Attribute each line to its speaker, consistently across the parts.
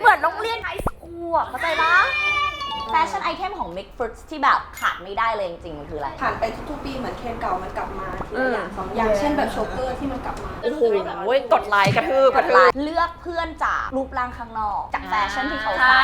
Speaker 1: เหมือนโรงเรียนไฮสคูลอะเข้าใจปะ แฟชั่นไอเทมของ Mix Fruits ที่แบบขาดไม่ได้เลยจริงๆ มันคืออะไร
Speaker 2: ผ่านไปทุกๆปีเหมือนเทรนด์เก่ามันกลับมาทีละอย่างสองอย่างเช่นแบบโชเกอร์ที่มันกลับมา
Speaker 1: โอ้โหกดไลค์กระทืบกระทืบเลือกเพื่อนจากรูปร่างข้างนอก จากแฟชั่นที่เขาใส่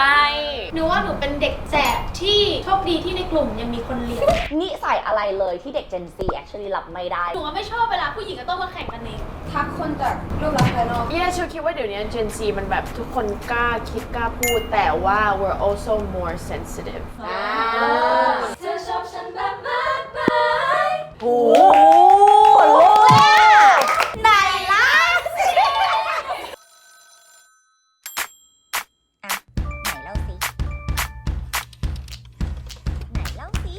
Speaker 3: หนูว่าหนูเป็นเด็กแสบที่โชคดีที่ในกลุ่มยังมีคนเรียน
Speaker 1: นิสัยอะไรเลยที่เด็ก Gen Z actually รับไม่ได้
Speaker 3: หนูว่าไม่ชอบเวลาผู้หญิงก็ต้องมาแข่งกันเอง
Speaker 2: ทักคนจากรูปลักษณ์ภายนอก
Speaker 4: เย่ชูคิดว่าเดี๋ยวนี้ Gen Z มันแบบทุกคนกล้าคิดกล้าพูด แต่ว่า we're also more sensitive
Speaker 3: เธอชอบฉันแบบมากไป
Speaker 1: โอ้โหขนลุกเลยอะไหนล่ะอะไหนเล่าสิ ไหนเล่าสิ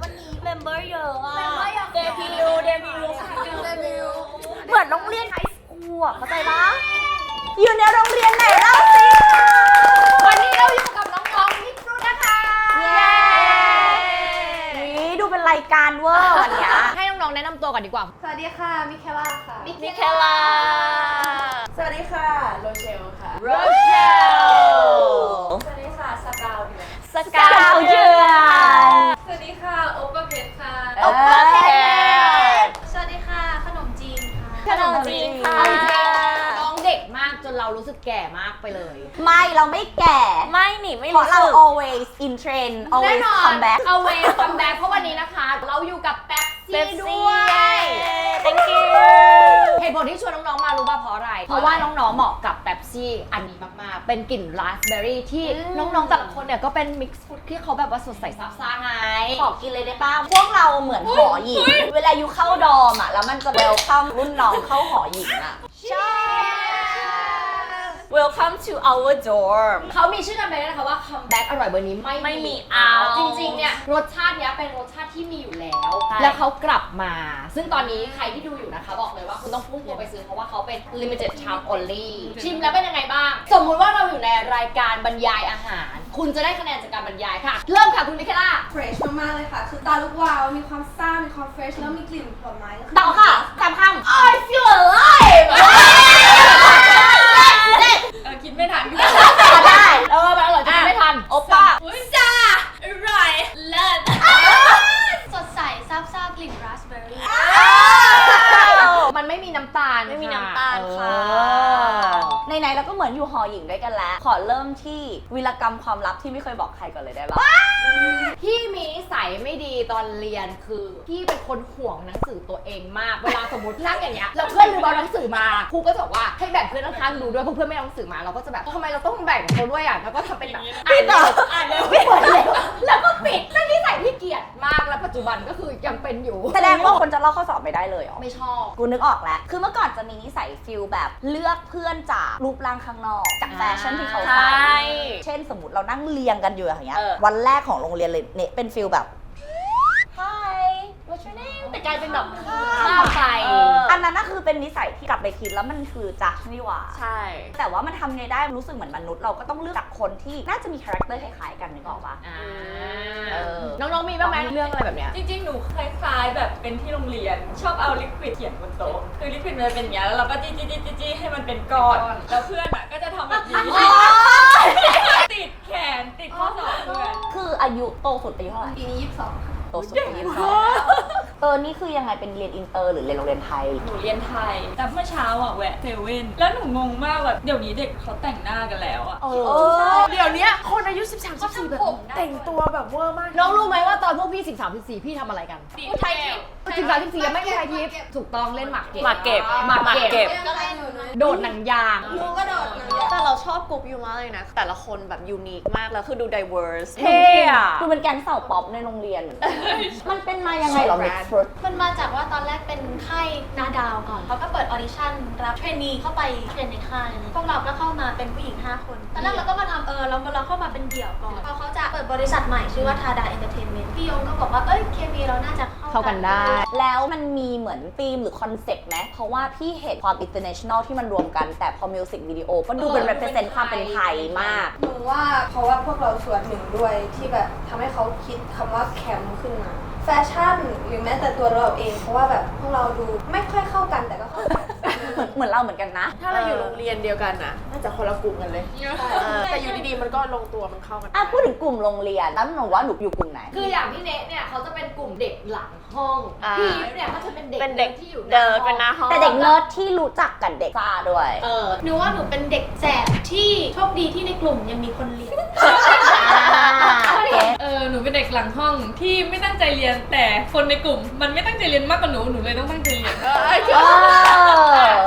Speaker 1: วันนี้เมมเบอร์เยอะอะ
Speaker 3: เดบิวต์เดบิวต์
Speaker 1: เหมือนโรงเรียนไฮสคูลอะเข้าใจปะอยู่ในโรงเรียนไหนเล่าสิ
Speaker 3: วันนี้เราอยู่กับน้องๆมิกซ์ฟรุตนะคะ
Speaker 1: เย้นี่ดู เป็นรายการเวอร์วันเนี้ย
Speaker 4: ให้น้องๆแนะนำตัวก่อนดีกว่า
Speaker 2: สวัสดีค่ะ มิเคล่าค่ะ
Speaker 3: มิก
Speaker 4: มิเคล่า
Speaker 2: สวัสดีค่ะ โรเชลค่ะ
Speaker 4: โรเชล
Speaker 2: สวัสดีค่ะ สกาวค่ะ
Speaker 1: สกาวเยือน
Speaker 2: สวัสดีค่ะ โอเปอร์เพชค่ะ
Speaker 1: โอเปอร์เพจ
Speaker 3: สวัสดีค่ะ ขนมจีนค่ะ
Speaker 1: ขนมจีนค่ะ
Speaker 4: เรารู้สึกแก่มากไปเลย
Speaker 1: ไม่เราไม่แก่
Speaker 4: ไม่หนิไม่
Speaker 1: เพราะ
Speaker 4: รู้
Speaker 1: เรา
Speaker 4: สึก
Speaker 1: always in trend
Speaker 4: แน่
Speaker 1: always
Speaker 4: นอน
Speaker 1: come back
Speaker 4: เอาเวคัมแบ็เพราะวันนี้นะคะ เราอยู่กับแป๊บซี่
Speaker 1: Pepsi
Speaker 4: ด้วย
Speaker 1: thank you
Speaker 4: เหตุผลที่ชวนน้อง ๆ มารู้ป่ะเพราะอะไร เพราะว่าน้อง ๆ เหมาะกับแป๊บซี่อันนี้มาก ๆ เป็นกลิ่นราสเบอร์รี่ที่น้อง ๆ แต่ละคนเนี่ยก็เป็นมิกซ์ฟูดที่เขาแบบว่าสดใสซับซ่าไง
Speaker 1: ขอกินเลยได้ป่ะพวกเราเหมือนหอหญิง เวลาอยู่เข้าดอมอะ แล้วมันจะ welcome รุ่นน้องเข้าหอหญิงอะ welcome to our dorm
Speaker 4: เขามีชื่อกันไปด้วยนะคะว่าคัมแบ็กอร่อยเบอร์นี้ไม่
Speaker 1: ไม่มี
Speaker 4: เอา
Speaker 1: out
Speaker 4: จริงๆ เนี่ยรสชาติเนี้ยเป็นรสชาติที่มีอยู่แล้ว
Speaker 1: ใช่
Speaker 4: แล้วเขากลับมา ซึ่งตอนนี้ใครที่ดูอยู่นะคะ บอกเลยว่าคุณต้องพุ่งตัวไปซื้อเพราะว่าเขาเป็น limited time only ชิมแล้วเป็นยังไงบ้าง สมมุติว่าเราอยู่ในรายการบรรยายอาหาร คุณจะได้คะแนนจากการบรรยายค่ะ เริ่มค่ะคุณมิเคล่า
Speaker 2: เฟรชมากๆเลยค่ะ คือตาลูกวาว มีความซ่า มีความเฟรช แล้วมีกลิ่นผลไม้ก็อ
Speaker 1: ต่อค่ะสามคำ I feel alive ขอเริ่มที่วีรกรรมความลับที่ไม่เคยบอกใครก่อนเลยได้ปะ
Speaker 4: พี่มี ยไม่ดีตอนเรียนคือพี่เป็นคนห่วงหนังสือตัวเองมาก เวลาสมมตินั่งอย่างเงี้ยแล้วเพื่อนลืมเอาหนังสือมาครูก็จะบอกว่าให้แบ่งเพื่อนข้างๆดูด้วยเพราะเพื่อนไม่เอาหนังสือมาเราก็จะแบบทำไมเราต้องแบ่งเขาด้วยอะแล้วก็ทำเป็นแบบอ่านเร็วอ่านเร็วไม่เปิดเร็วแล้วก็ปิดนั่นนิสัยที่เกลียดมากแล้วปัจจุบันก็คือยังเป็นอยู่
Speaker 1: แสดงว่าคนจะลอกข้อสอบไม่ได้เลยเหรอ
Speaker 4: ไม่ชอบ
Speaker 1: กูนึกออกแล้ว คือเมื่อก่อนจะมีนิสัยฟิลแบบเลือกเพื่อนจากรูปร่างข้างนอก จากแฟชั่นที่เขาใส่เช่นสมมติเรานั่งเรียงกันอยู่อย่างเงี้ย
Speaker 4: เออ
Speaker 1: วันแรกของโรงเรียนเลยเนี่ยเป็นฟิลแบบ Hi what's your name
Speaker 4: แต่ กลายเป็นแบบข้ามไป
Speaker 1: เอออันนั้นน่ะคือเป็นนิสัยที่กลับไปคิดแล้วมันคือจักนี่หว่า
Speaker 4: ใช่
Speaker 1: แต่ว่ามันทำไงได้รู้สึกเหมือนมนุษย์เราก็ต้องเลือกจากคนที่น่าจะมีคาแรคเตอร์คล้ายๆกันนึกออกปะ
Speaker 4: อ่า
Speaker 1: เออ
Speaker 4: น้องๆมีบ้างไหมเรื่องอะไรแบบเนี้ย
Speaker 5: จริงๆ หนูคล้ายๆแบบเป็นที่โรงเรียน ชอบเอาลิควิดเขียนบนโต๊ะ คือลิควิดมันจะเป็นอย่างเงี้ยแล้วเราก็จี้จี้จี้จี้จี้ให้มันเป็นก้อน แล้วเพื่อนอะก็จะทำแบบนี้ติดแขนติดข้อศอกเพื่อน
Speaker 1: คืออายุโตสุดอายุเท่าไหร่
Speaker 2: ปีนี้22ค่ะ
Speaker 1: โตสุดอายุยี่สิบสอง เออ นี่คือยังไงเป็นเรียนอินเตอร์หรือเรียนโรงเรียนไทย
Speaker 5: หนูเรียนไทย แต่เมื่อเช้าอะแวะเซเว่น แล้วหนูงงมากแบบเดี๋ยวนี้เด็กเขาแต่งหน้ากันแล้วอะ
Speaker 1: เออ
Speaker 4: เดี๋ยวเนี้ยคนอายุ 13 14แบบแต่งตัวแบบเวอร์มาก น้องรู้ไหมว่าตอนพวกพี่ 13 14 พี่ทำอะไรกัน
Speaker 5: ติดไทย
Speaker 4: 13 14ยังไม่มีใครทิปถูกต้องเล่นหมากเก็บ
Speaker 1: หมากเก็บ
Speaker 4: หมากเก็บ
Speaker 2: ก็เล่นอยู่เลย
Speaker 4: โดดหนังยาง
Speaker 2: หนูก็โดดหนังยาง
Speaker 6: แต่เราชอบกลุ่มยูมากเลยนะ แต่ละคนแบบยูนิคมากแล้วคือดู diverse
Speaker 4: เท่อะ
Speaker 1: ดูเป็นแก๊งสาวป๊อปในโรงเรียนเหมือนกันมันเป็นมายังไงเหรอ Mix Fruit
Speaker 3: มันมาจากว่าตอนแรกเป็นค่ายนาดาวก่อนเขาก็เปิดออดิชั่นรับเทรนนีเข้าไปเทรนในค่ายพวกเราก็เข้ามาเป็นผู้หญิง 5 คนตอนแรกเราก็มาทำเออเราเราเข้ามาเป็นเดี่ยวก่อนพอเขาจะเปิดบริษัทใหม่ชื่อว่าทาดาเอนเตอร์เทนเมนต์พี่ยงก็บอกว่าเอ้ยเคมีเราน่าจะ
Speaker 4: เข้า กันได้
Speaker 1: แล้วมันมีเหมือนธีมหรือคอนเซปต์ไหมเพราะว่าพี่เห็นความ international ที่มันรวมกันแต่พอมิวสิกวิดีโอก็ดูเป็น represent ความเป็นไทยมาก
Speaker 2: หนูว่าเพราะว่าพวกเราส่วนหนึ่งด้วยที่แบบทำให้เขาคิดคำว่าแคมป์ขึ้นมา แฟชั่นหรือแม้แต่ตัวเราเอง เพราะว่าแบบพวกเราดูไม่ค่อยเข้ากันแต่ก็เข้ากัน
Speaker 1: เหมือนเราเหมือนกันนะ
Speaker 7: ถ้าเราอยู่โรงเรียนเดียวกันนะน่าจะคนละกลุ่มกันเลยแต่อยู่ดีๆมันก็ลงตัวมันเข้ากัน
Speaker 1: อะพูดถึงกลุ่มโรงเรียนแล้วหนูว่าหนูอยู่กลุ่มไหน
Speaker 4: คืออย่างพี่เนทเนี่ยเขาจะเป็นกลุ่มเด็กหลังห้อง
Speaker 6: อ่า
Speaker 4: พี่ยิปเนี่ยเขาจะเป็นเด็ก
Speaker 6: เป็นเด็ก
Speaker 4: ที่อยู่ห
Speaker 6: เดิ
Speaker 4: น้านห้อง
Speaker 6: เป็นหน้าห้อง
Speaker 1: แต่เด็กเนิร์ดที่รู้จักกันเด็กซ่าด้วย
Speaker 4: เออ
Speaker 3: หนูว่าหนูเป็นเด็กแสบที่โชคดีที่ในกลุ่มยังมีคนเรียน
Speaker 5: เออ หนูเป็นเด็กหลังห้องที่ไม่ตั้งใจเรียนแต่คนในกลุ่ม มันไม่ตั้งใจเรียนมากกว่าหนูหนูเลยต้องตั้งใจเรียน
Speaker 1: เออ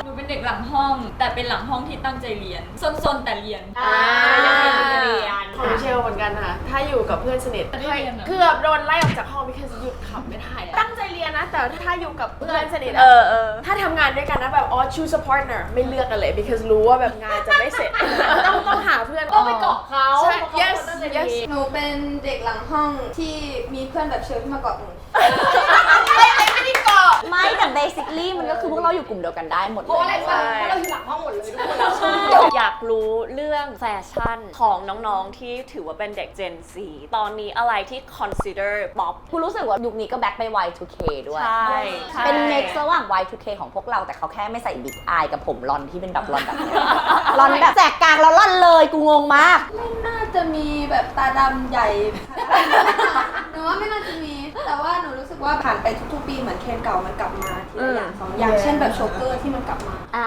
Speaker 5: หนูเป็นเด็กหลังห้อง แต่เป็นหลังห้องที่ตั้งใจเรียนซนๆแต่เรียน
Speaker 4: อ่า ยังเป็นเรียน
Speaker 7: ของมิเชลเหมือนกันค่ะ ถ้าอยู่กับเพื่อนสนิท
Speaker 5: ไม่เรียนเหรอ
Speaker 7: เกือบโดนไล่ออกจากห้อง because หยุดขำไม่ได้อะตั้งใจเรียนนะ แต่ถ้าอยู่กับเพื่อนสนิท
Speaker 6: เอ
Speaker 7: อะ
Speaker 6: อเออ
Speaker 7: ถ้าทำงานด้วยกันนะแบบอ๋อ choose a partner ไม่เลือกกันเลย because รู้ว่าแบบงานจะไม่เสร็จ ต้อง
Speaker 2: เป็นเด็กหลังห้องที่มีเพื่อนแบบเชลที่มาเกาะหนู
Speaker 1: ไม่แต่ basically มันก็คือพวกเราอยู่กลุ่มเดียวกันได้หมด
Speaker 4: เพราะอะไร
Speaker 1: เลย
Speaker 4: วะเพราะเราอยู่หลังห้องหมดเลยทุกคนเรา
Speaker 6: อยากรู้เรื่องแฟชั่นของน้องๆที่ถือว่าเป็นเด็ก Gen Z ตอนนี้อะไรที่ consider pop
Speaker 1: กูรู้สึกว่ายุคนี้ก็ back ไป Y2K ด้วย
Speaker 6: ใช่ใช่
Speaker 1: เป็น mix ระหว่าง Y2K ของพวกเราแต่เขาแค่ไม่ใส่บิ๊กอายกับผมรอนที่เป็นแบบรอนแบบเนี้ยรอนแบบแสกกลางแล้วรอนเลยกูงงมาก
Speaker 2: ไม่น่า จะมีแบบตาดำใหญ่ หนูว่าไม่น่าจะมี แต่ว่าหนูรู้สึกว่าผ่านไปทุกๆปีเหมือนเทรนด์เก่ามันกลับมาทีละอย่างสองอย่างเช่นแบบโชเกอร์ที่มันกลับมา
Speaker 1: อ่า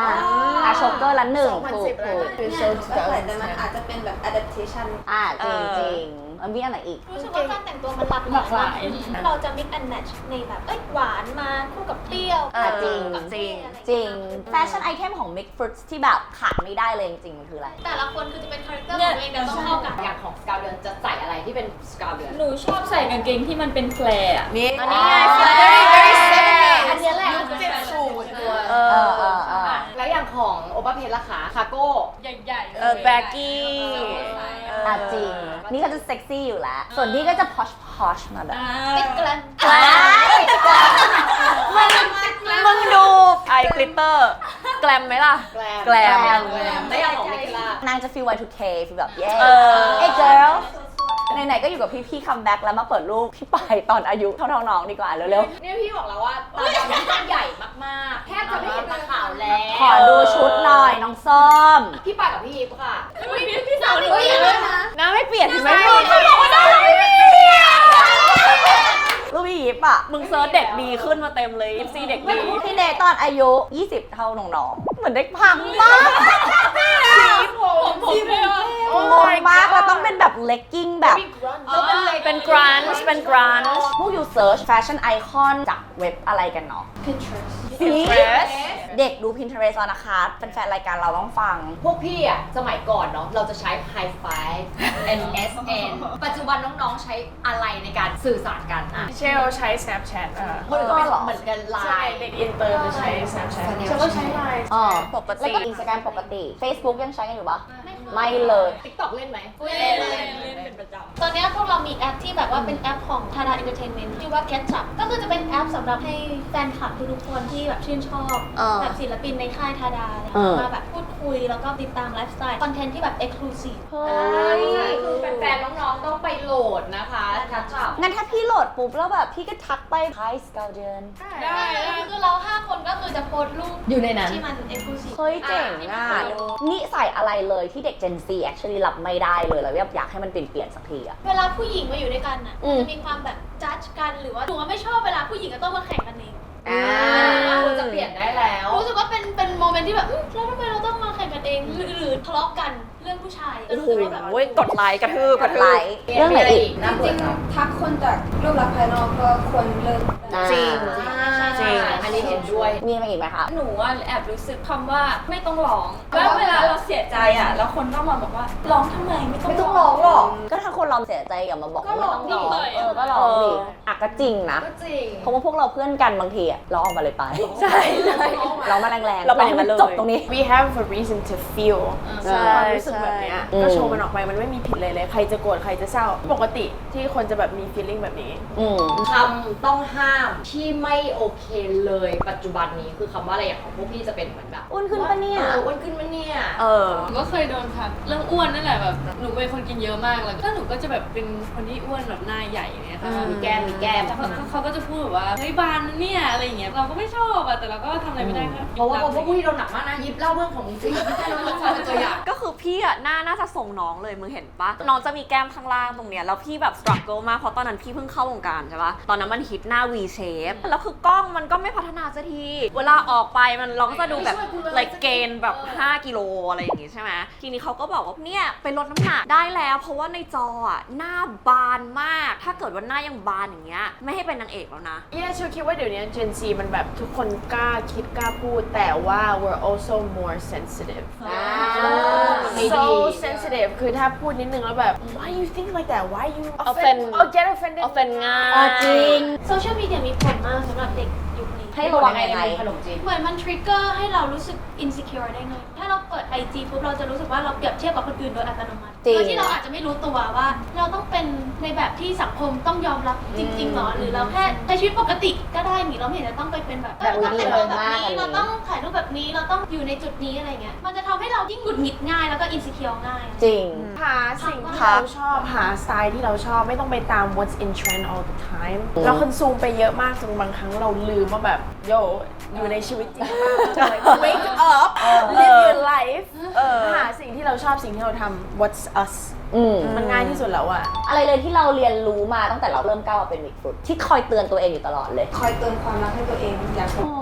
Speaker 1: อาโชเกอร์ละหนึ่งถูก
Speaker 7: 2010
Speaker 1: ถูก
Speaker 2: เนี่ยหนูก็ใส่แต่มันอาจจะเป็นแบบ adaptation
Speaker 1: อ่าจริง
Speaker 6: เออ
Speaker 1: จริงมัน มีอันไหนอีก
Speaker 3: รู้สึกว่าการแต่งตัวมันหลาก
Speaker 5: หลากหลาย
Speaker 3: เราจะ mix and match ในแบบเอ้ยหวานมาคู่กับเปรี้ยว
Speaker 1: อะจริง
Speaker 3: กับ
Speaker 6: จริง
Speaker 3: เท่อะไอย่า
Speaker 1: จริง
Speaker 3: เย
Speaker 1: แฟชั่นไอเทมของ Mix Fruits ที่แบบขาดไม่ได้เลยจริงๆมันคืออะไร
Speaker 3: แต่ละคนคือจะเป็นคาแรคเตอร์ของตัวเองแต่ต้องเข้ากัน
Speaker 4: อย่างของสกาวเดือนจะใส่อะไรที่เป็นสกาวเดือน
Speaker 5: หนูชอบใส่กางเกงที่มันเป็นแฟร์อะ
Speaker 7: นี่
Speaker 6: อันนี้ไง
Speaker 7: very very seventies
Speaker 4: อันนี้แหละ
Speaker 7: ยุคเจ็ดศูนย์
Speaker 6: เอ
Speaker 1: เอ
Speaker 6: อ
Speaker 1: อเออเออ
Speaker 4: แล้วอย่างของโอปาเพนล่ะคะคาโก้
Speaker 5: ใหญ่ๆเลย
Speaker 6: เออ baggy เออ
Speaker 1: อะจริง นี่เขาจะเซ็กซี่อยู่แล้ว ส่วนนี้ก็จะ posh posh มาแบบ
Speaker 5: อ่า
Speaker 3: ติดกลัน
Speaker 6: มึงดูไอกลิตเตอร์แกลมไหมล่ะ
Speaker 4: แกลม
Speaker 6: แกลม
Speaker 4: แแล้วอย่างของมิเคล่านา
Speaker 1: งจะ feel Y2K ฟีลแบบเย้
Speaker 6: เออ
Speaker 1: เอ้ girl ไหนๆก็อยู่กับพี่ๆคัมแบ็กแล้วมาเปิดรูปพี่ปายตอนอายุเท่าๆน้องดีกว่าเร็ว
Speaker 4: เนี่ยพี่บอกแล้วว่าตาดำนี่มันใหญ่มากๆ แทบจะไม่เห็นตาขาวแล้ว
Speaker 1: ๆ ขอดูชุดหน่อยน้องส้ม
Speaker 4: พี่ปายกับพี่ยิปค่ะ
Speaker 5: พี่สาวหนู
Speaker 6: หน้าไม่เปลี่ยนเห็นไหม
Speaker 1: เขาบอกว่าหน้าเราไม่เปลี่ยนรูปพี่ยิปอะ
Speaker 6: มึงเซิร์ชเด็กดีขึ้นมาเต็มเลยยิปซีเด็กดี
Speaker 1: พี่เนตอนอายุ 20 เท่าน้องๆเหมือนเด็กพังมาก
Speaker 5: ผมผมเลยอะ
Speaker 1: งงมากแล้วต้องเป็นแบบเลกกิ้งแบบ
Speaker 6: เป็นกรันช์เป็นกรันช์
Speaker 1: พวกยูเซิร์ชแฟชั่นไอคอนจากเว็บอะไรกันเนาะ
Speaker 2: Pinterest
Speaker 1: เด็กดู Pinterest แล้วนะคะเป็นแฟนรายการเราต้องฟัง
Speaker 4: พวกพี่อะ สมัยก่อนเนาะเราจะใช้ High Five MSN ปัจจุบันน้องๆใช้อะไรในการสื่อสารกันอะ
Speaker 7: เชลใช้ Snapchat อะ
Speaker 4: คนอื่นก็เป็นเหมือนกันไล
Speaker 7: ใช่
Speaker 4: น์
Speaker 7: เด็กอินเตอร์จะใช้ Snapchat เชลก็ใช้ Line
Speaker 1: อ๋อ
Speaker 6: ปกติ
Speaker 1: แล้วก็อินสตาแกรมปกติ Facebook ยังใช้กันอยู่ปะ ไม่เลย
Speaker 4: TikTok เล่นไหม
Speaker 5: เล่นเล่นเล่นเป็นประจำ
Speaker 3: ตอนนี้พวกเรามีแอปที่แบบว่าเป็นแอปของ Tada Entertainment ที่ว่า Catch Up ก็คือจะเป็นแอปสำหรับให้แฟนคลับทุกๆคนที่แบบชื่นชอบ
Speaker 1: เออ
Speaker 3: แบบศิลปินในค่ายทาดาอะไร
Speaker 1: เออ
Speaker 3: มาแบบพูดคุยแล้วก็ติดตามไลฟ์สไตล์คอนเทนต์ที่แบบ Exclusive
Speaker 1: เฮ้ย
Speaker 4: คือแฟนๆน้องๆต้องไปโหลดนะคะทัชชับ
Speaker 1: งั้นถ้าพี่โหลดปุ๊บแล้วแบบพี่ก็ทักไป Hi s c a l d i a n
Speaker 5: ได้ได้
Speaker 3: คือเราห้าคนก็คือจะโพสต์รูป
Speaker 4: อยู่ในนั้น
Speaker 3: ที่มัน Exclusive
Speaker 1: เฮ้ยเจ๋งอะนี่ใส่อะไรเลยที่เด็ก Gen Z actually รับไม่ได้เลยแล้วแบบอยากให้มันเปลี่ยนเปลี่ยนๆสักทีอะ
Speaker 3: เวลาผู้หญิงมาอยู่ด้วยกันน่ะ
Speaker 1: อืม
Speaker 3: จะมีความแบบจัดกันหรือว่าหนูว่าไม่ชอบเวลาผู้หญิงก็ต้องมาแข่งกันเอง
Speaker 1: อ่า
Speaker 4: ควรจะเปลี่ยนได้แล้ว
Speaker 3: รู้สึกว่าเป็นเป็นโมเมนต์ที่แบบอื้อแล้วทำไมเราต้องมาแข่งกันเองหรือหรือทะเลาะกันเรื่องผู้ชาย
Speaker 6: โอ้โห
Speaker 3: รู้สึกว่าแบบ
Speaker 6: กดไลค์กระทืบก
Speaker 1: ก
Speaker 6: ระ
Speaker 1: ด
Speaker 6: ทื
Speaker 1: ไล
Speaker 6: บ
Speaker 1: ค์เรื่องไหนอีก
Speaker 2: จริงๆทักคนจากรูปลักษณ์ภายนอกก็ควรเลิกได้
Speaker 6: จริง
Speaker 4: จริง อันนี้เห็นด้วย
Speaker 1: มีอะไรอีกไหมคะ
Speaker 5: หนูว่าแอบรู้สึกคำว่าไม่ต้องร้องแล้วเวลาเราเสียใจอะ แล้วคนก็มาบอกว่าร้องทำไมไม่ต้อง
Speaker 1: ไม่ต้องร้องหรอก ก็ถ้าคนเราเสียใจอย่ามาบอก
Speaker 5: ก็
Speaker 1: ว่า
Speaker 5: ร้
Speaker 1: ไม่
Speaker 5: อง
Speaker 1: ต้องร้อง
Speaker 5: ดิ
Speaker 1: เออก็ร้องดิ
Speaker 6: เออ
Speaker 1: อะก็จริงนะ
Speaker 4: ก็จริง
Speaker 1: เพราะว่าพวกเราเพื่อนกันบางทีอะร้องออกมาเลยไป
Speaker 6: ใช่ใช่
Speaker 1: ร้องมาแรงๆ
Speaker 6: เราเป็นอย่างนั้น
Speaker 1: ให้มั
Speaker 6: เลย
Speaker 1: จบตรงนี้
Speaker 7: we have a reason to feel
Speaker 6: ใช่
Speaker 7: ความรู้สึกแบบเนี้ย
Speaker 1: อืม
Speaker 7: ก็โชว์มันออกไปมันไม่มีผิดเลยเลย ใครจะโกรธใครจะเศร้า ปกติที่คนจะแบบมี feeling แบบนี้
Speaker 1: อืม
Speaker 4: คำต้องห้ามที่ไม่โอเคเลยปัจจุบันนี้คือคำว่าอะไรอย่างของพวกพี่จะเป็นเหมือนแบบ
Speaker 1: อ้วนขึ้นปะเนี่ย
Speaker 4: อออ้วนขึ้นปะเนี่ย
Speaker 6: เออ
Speaker 8: หนูก็เคยโดนทักเรื่องอ้วนนั่นแหละแบบหนูเป็นคนกินเยอะมากแล้วก็หนูก็จะแบบเป็นคนที่อ้วนแบบหน้าใหญ่เนี่ยค่ะ
Speaker 4: มีแก้มมีแก้ม
Speaker 8: แต่เขาเขาก็จะพูดแบบว่าเฮ้ยบานนะเนี่ยอะไรอย่างเงี้ยเราก็ไม่ชอบอะแต่เราก็ทำอะไรไม่ได้ก็
Speaker 4: เพราะว่าพวกพี่โดนหนักมากนะยิบเล่าเรื่องของมึงสิไม่ใช่เราเรื่องของเป็นตัวอย่าง
Speaker 6: ก็คือพี่อะหน้าน่าจะส่งน้องเลยมึงเห็นปะน้องจะมีแก้มข้างล่างตรงเนี้ยแล้วพี่แบบสครัลเกิลมากเพราะตอนนั้นพี่เพิ่งเข้าวงการใช่ปะตอนนั้นมันฮิตหน้า V shape แล้วคือกล้องมันก็ไม่พัฒนาสักทีเวลาออกไปมันเราก็จะดูแบบ
Speaker 4: ไม่ช่วยกูเลย
Speaker 6: like เกณฑ์แบบ 5 กิโลอะไรอย่างงี้ใช่ไหมทีนี้เขาก็บอกว่าเนี่ยไปลดน้ำหนักได้แล้ว เพราะว่าในจออะหน้าบานมาก ถ้าเกิดว่าหน้ายังบานอย่างเงี้ยไม่ให้เป็นนางเอกแล้วนะ
Speaker 7: ยี่นาชูคิดว่าเดี๋ยวนี้ Gen Z มันแบบทุกคนกล้าคิดกล้าพูด แต่ว่า we're also more sensitive
Speaker 4: ไม่ดี
Speaker 7: so sensitive คือถ้าพูดนิดนึงแล้วแบบ why you think like that why you
Speaker 6: Offend
Speaker 7: oh get offended
Speaker 6: เอาเป็นง่าย
Speaker 1: อะจริง
Speaker 3: โซเชียลมีเดียมีผลมากสำหรับเด็กยุคนี้
Speaker 1: ให้ระวังยังไง
Speaker 4: ขนมจีน
Speaker 3: เหมือนมันทริกเกอร์ให้เรารู้สึก insecure ได้เลยถ้าเราเปิด IG ปุ๊บเราจะรู้สึกว่าเราเปรียบเทียบกับคนอื่นโดยอัตโนมัติ
Speaker 1: จริง
Speaker 3: โดยที่เราอาจจะไม่รู้ตัวว่า เราต้องเป็นในแบบที่สังคมต้องยอมรับจริงๆหรอหรือเราแค่ใช้ชีวิตปกติก็ได้หนิเราไม่เห็นจะต้องไปเป็นแบบ
Speaker 1: แบบ
Speaker 3: เราต้องเป็น
Speaker 1: นี้
Speaker 3: แบบ
Speaker 1: มาก
Speaker 3: นี้
Speaker 1: อันนี้
Speaker 3: เราต้องถ่ายรูปแบบนี้เราต้องอยู่ในจุดนี้อะไรเงี้ยมันจะทำให้เรายิ่งหงุดหงิดง่ายแล้วก็ insecure ง่าย
Speaker 1: จริง
Speaker 7: หาสิ่งที่
Speaker 6: ครับ
Speaker 7: เราชอบหาสไตล์ที่เราชอบไม่ต้องไปตาม what's in trend all the time เราคอนซูมไปเยอะมากจนบางครั้งเราลืมว่าแบบโยอยู่ในชีวิตจริงมาก wake up live your life หาสิ่งที่เราชอบสิ่งที่เราทำ what's us
Speaker 1: อืม
Speaker 7: มันง่ายที่สุดแล้วอะ
Speaker 1: อะไรเลยที่เราเรียนรู้มาตั้งแต่เราเริ่มก้าวมาเป็นวิกฟุตที่คอยเตือนตัวเองอยู่ตลอดเลย
Speaker 2: คอยเติมความรักให้ตัวเองอยาก
Speaker 1: อ๋อ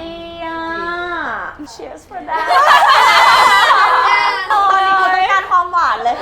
Speaker 1: ดีอะ cheers for that โอ้ยเขาต้องการความหวานเลย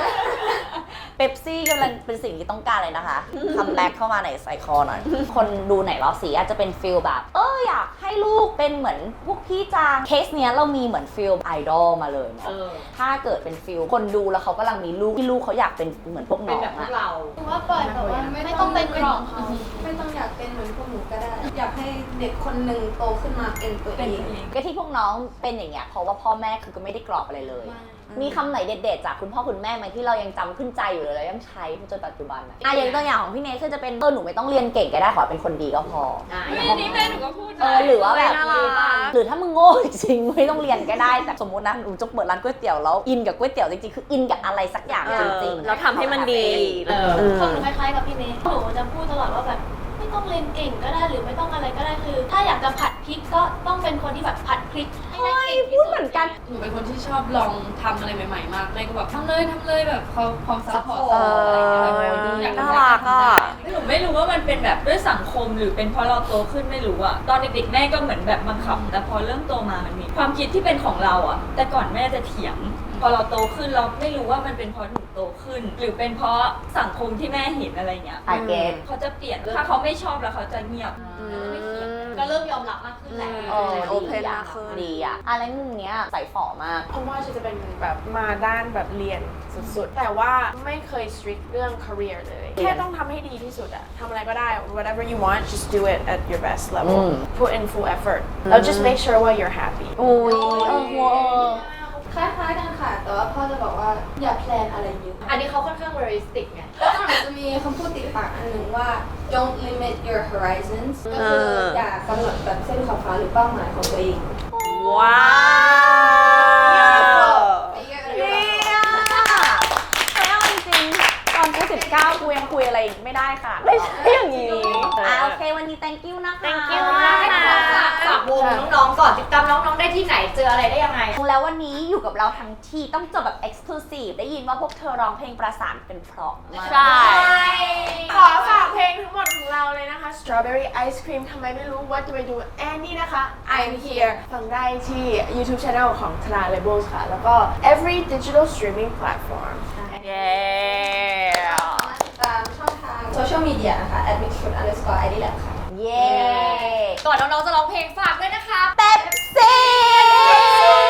Speaker 1: เป๊ปซี่กำลังเป็นสิ่งที่ต้องการเลยนะคะ คัมแบ็กเข้ามาในไซคอหน่อย คนดูไหนรอบสีอาจจะเป็นฟิลแบบ เอออยากให้ลูกเป็นเหมือนพวกพี่จางเคสเนี้ยเรามีเหมือนฟิลไอดอลมาเลยเนอะ
Speaker 4: เออ
Speaker 1: ถ้าเกิดเป็นฟิลคนดูแล้วเขากำลังมีลูกที่ลูกเขาอยากเป็นเหมือนพวก
Speaker 4: เป็
Speaker 1: น้
Speaker 4: น
Speaker 1: อง
Speaker 4: แบบพว
Speaker 1: อะ
Speaker 4: กเรา
Speaker 3: หรือว่าปล่อยแบบว่าไม่ต้องเป็นกรอบเขา
Speaker 2: ไม่ต้องอยากเป็นเหมือนพวกหนูก็ได้ อยากให้เด็กคนหนึ่งโตขึ้นมาเป็นตัวเอง
Speaker 1: ก็ที่พวกน้องเป็นอย่างเงี้ยเพราะว่าพ่อแม่คือก็ไม่ได้กรอบอะไรเลยมี คำไหนเด็ดๆ จากคุณพ่อคุณแม่ไหมที่เรายังจำขึ้นใจอยู่เลยแล้วยังใช้จนปัจจุบันอะอะอย่างตัวอย่างของพี่เนทคือจะเป็นเออหนูไม่ต้องเรียนเก่งก็ได้ขอเป็นคนดีก็พอ
Speaker 4: อะ
Speaker 5: เฮ้ยอันนี้แม่หนูก็พูดนะ
Speaker 1: เออหรือว่าแบบ
Speaker 6: น่ารัก
Speaker 1: หรือถ้ามึงโง่จริงๆไม่ต้องเรียนก็ได้แต่สมมตินะหนูจะเปิดร้านก๋วยเตี๋ยวแล้วอินกับก๋วยเตี๋ยวจริงๆคืออินกับอะไรสักอย่าง
Speaker 6: เอ
Speaker 1: จ
Speaker 6: อ
Speaker 1: ริงๆ
Speaker 6: เราทำให้มันดี
Speaker 4: เออ
Speaker 3: ของหนูคล้ายๆกับพี่เมย์หนูจะพูดตลอดว่าแบบไม่ ต้องเรียนเก่งก็ได้หรือไม่ต้องอะไรก็ได้คือ ถ้าอยากจะผัดพริกก็ต้องเป็นคนที่แบบผัดพริกให้ได้เก่งที่
Speaker 1: พูด
Speaker 3: สุ
Speaker 1: เหมือนกัน
Speaker 8: หนูเป็นคนที่ชอบลองทำอะไรใหม่ๆมากแม่ก็แบบทำเลยทำเลยแบบเขาพร้อมซัพพอร์ต
Speaker 6: เออ
Speaker 8: อะไรอย่างเงี้ยอยาก
Speaker 6: น่า
Speaker 8: ทำ
Speaker 6: รัก
Speaker 8: ทำ
Speaker 6: อะ
Speaker 8: ได้
Speaker 5: หนูไม่รู้ว่ามันเป็นแบบด้วยสังคมหรือเป็นเพราะเราโตขึ้นไม่รู้อะตอนเด็กๆแม่ก็เหมือนแบบบังคับแต่พอเริ่มโตมามันมีความคิดที่เป็นของเราอะแต่ก่อนแม่จะเถียง พอเราโตขึ้นเราไม่รู้ว่ามันเป็นเพราะหนูโตขึ้น หรือเป็นเพราะสังคมที่แม่เห็นอะไรเงี้ย
Speaker 1: I get
Speaker 5: เขาจะเปลี่ยนถ้าเขาไม่ชอบแล้วเขาจะเงียบเขาจะไม่เถียง
Speaker 4: ก็เริ่มยอมรับมากขึ้นแหละ
Speaker 1: เออ
Speaker 6: โอเพน
Speaker 1: ดี
Speaker 6: มา
Speaker 1: อะ
Speaker 6: กขึ้น
Speaker 1: ดีอะอะไรมุมเนี้ยใส่ฝ่อมาก
Speaker 7: เพราะว่าฉันจะเป็นแบบมาด้านแบบเรียนสุดๆ แต่ว่าไม่เคย strict เรื่อง career เลย แค่ต้องทำให้ดีที่สุดอะทำอะไรก็ได้ whatever you want just do it at your best level
Speaker 1: อืม
Speaker 7: put in full effort แล้ว just make sure ว่า you're happy
Speaker 1: อุ้ยเออหัว
Speaker 2: คล้ายๆกันค่ะ แต่ว่าพ่อจะบอกว่าอย่าแพลนอะไรเยอะ
Speaker 4: อันนี้เขาค่อนข้าง realistic ไง
Speaker 2: แล้วมันจะมีคำพูดติดปากอันหนึ่งว่า don't limit your horizons ก็คือ
Speaker 6: เออ
Speaker 2: อย่ากำหนดแบบเส้นขอบฟ้าหรือเป้าหมายของตัวเอง
Speaker 6: ว้าว
Speaker 4: ก่อนติดตามน้องๆได้ที่ไหนเจออะไรได้ยังไง
Speaker 1: แล้ววันนี้อยู่กับเราทั้งทีต้องจบแบบ exclusive ได้ยินว่าพวกเธอร้องเพลงประสานเป็นเพราะมาก
Speaker 6: ใช่
Speaker 7: ขอฝากเพลงทั้งหมดของเราเลยนะคะ Strawberry Ice Cream ทำไมไม่รู้ What do I do and นี่นะคะ I'm here ฟังได้ที่ YouTube Channel ของธนา Labels ค่ะ แล้วก็ every digital streaming platform
Speaker 6: เย้
Speaker 2: ติดตามช่องทางโซเชียลมีเดียนะคะ at mixfood underscore id lab ค่ะ
Speaker 1: เย้
Speaker 4: ก่อนน้องๆจะร้องเพลงฝากด้วยนะคะ
Speaker 1: เป๊ปซี่